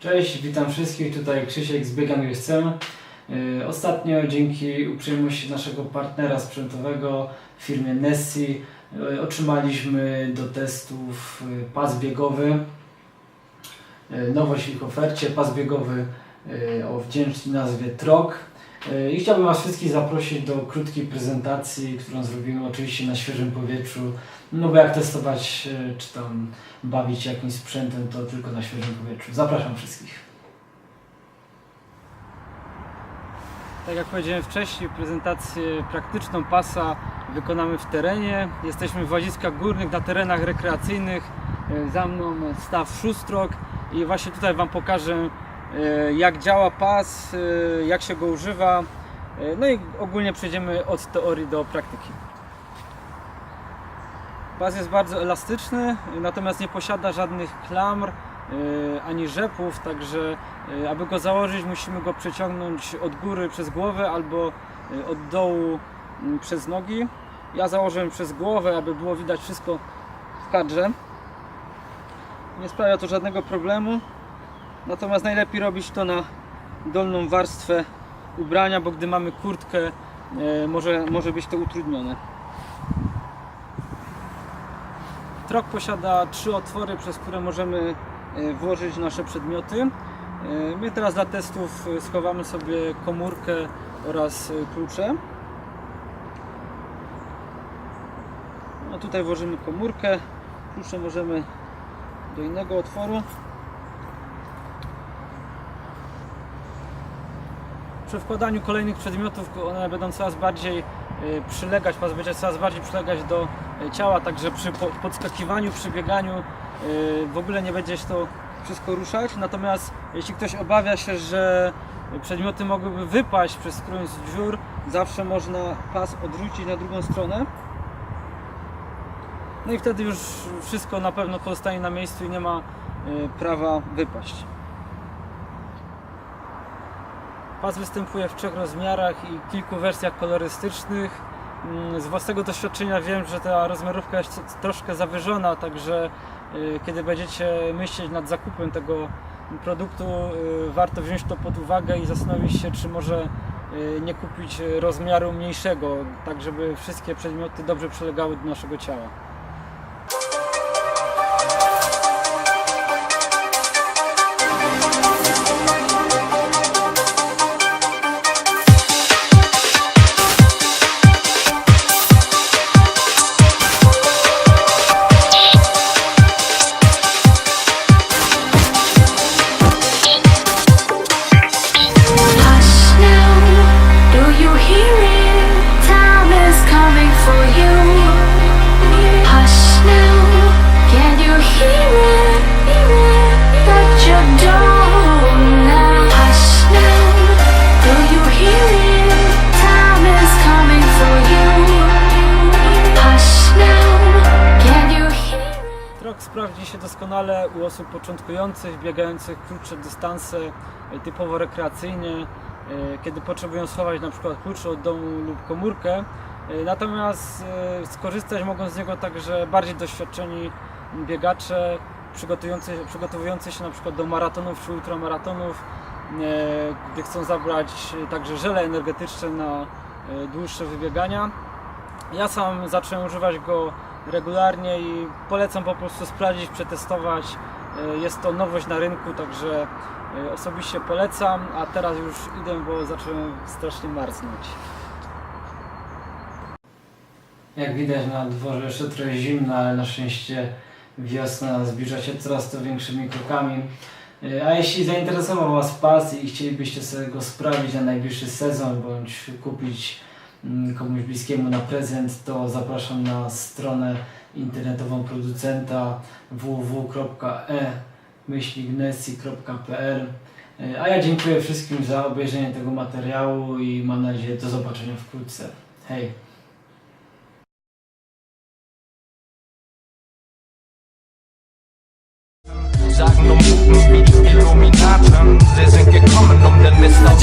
Cześć, witam wszystkich, tutaj Krzysiek z Biegam USM. Yy, Ostatnio dzięki uprzejmości naszego partnera sprzętowego firmie Nessi yy, otrzymaliśmy do testów yy, pas biegowy. Nowość w ich ofercie, pas biegowy o wdzięcznej nazwie TROG. Yy, I chciałbym Was wszystkich zaprosić do krótkiej prezentacji, którą zrobimy oczywiście na świeżym powietrzu. No bo jak testować, yy, czy tam bawić jakimś sprzętem, to tylko na świeżym powietrzu. Zapraszam wszystkich. Tak jak powiedziałem wcześniej, prezentację praktyczną pasa wykonamy w terenie. Jesteśmy w Łaziskach Górnych, na terenach rekreacyjnych. E, Za mną staw Szustrok i właśnie tutaj Wam pokażę e, jak działa pas, e, jak się go używa. E, No i ogólnie przejdziemy od teorii do praktyki. Pas jest bardzo elastyczny, natomiast nie posiada żadnych klamr e, ani rzepów, także e, aby go założyć musimy go przeciągnąć od góry przez głowę albo e, od dołu przez nogi. Ja założyłem przez głowę, aby było widać wszystko w kadrze. Nie sprawia to żadnego problemu. Natomiast najlepiej robić to na dolną warstwę ubrania, bo gdy mamy kurtkę, e, może, może być to utrudnione. Trok posiada trzy otwory, przez które możemy e, włożyć nasze przedmioty. E, My teraz dla testów schowamy sobie komórkę oraz klucze. No tutaj włożymy komórkę, klucze możemy do innego otworu. Przy wkładaniu kolejnych przedmiotów one będą coraz bardziej e, przylegać, pas będzie coraz bardziej przylegać do e, ciała, także przy po- podskakiwaniu, przy bieganiu e, w ogóle nie będzie się to wszystko ruszać. Natomiast jeśli ktoś obawia się, że przedmioty mogłyby wypaść przez którąś z dziur, zawsze można pas odwrócić na drugą stronę. No i wtedy już wszystko na pewno pozostanie na miejscu i nie ma prawa wypaść. Pas występuje w trzech rozmiarach i kilku wersjach kolorystycznych. Mm, Z własnego doświadczenia wiem, że ta rozmiarówka jest troszkę zawyżona, także y, kiedy będziecie myśleć nad zakupem tego produktu, y, warto wziąć to pod uwagę i zastanowić się, czy może y, nie kupić rozmiaru mniejszego, tak żeby wszystkie przedmioty dobrze przylegały do naszego ciała. Trok sprawdzi się doskonale u osób początkujących, biegających krótsze dystanse, e, typowo rekreacyjnie, e, kiedy potrzebują schować na przykład klucze od domu lub komórkę. E, Natomiast skorzystać mogą z niego także bardziej doświadczeni biegacze, przygotowujący, się na przykład do maratonów czy ultramaratonów, gdy chcą zabrać także żele energetyczne na dłuższe wybiegania. Ja sam zacząłem używać go regularnie i polecam po prostu sprawdzić, przetestować. E, Jest to nowość na rynku, także e, osobiście polecam, a teraz już idę, bo zacząłem strasznie marznąć. Jak widać na dworze jeszcze trochę zimno, ale na szczęście wiosna zbliża się coraz to większymi krokami. E, A jeśli zainteresował Was pas i chcielibyście sobie go sprawić na najbliższy sezon, bądź kupić komuś bliskiemu na prezent, to zapraszam na stronę internetową producenta www.e-gnesi.pl E, A ja dziękuję wszystkim za obejrzenie tego materiału i mam nadzieję do zobaczenia wkrótce. Hej! Sagen um Illuminaten, sie sind gekommen, um den Mist auf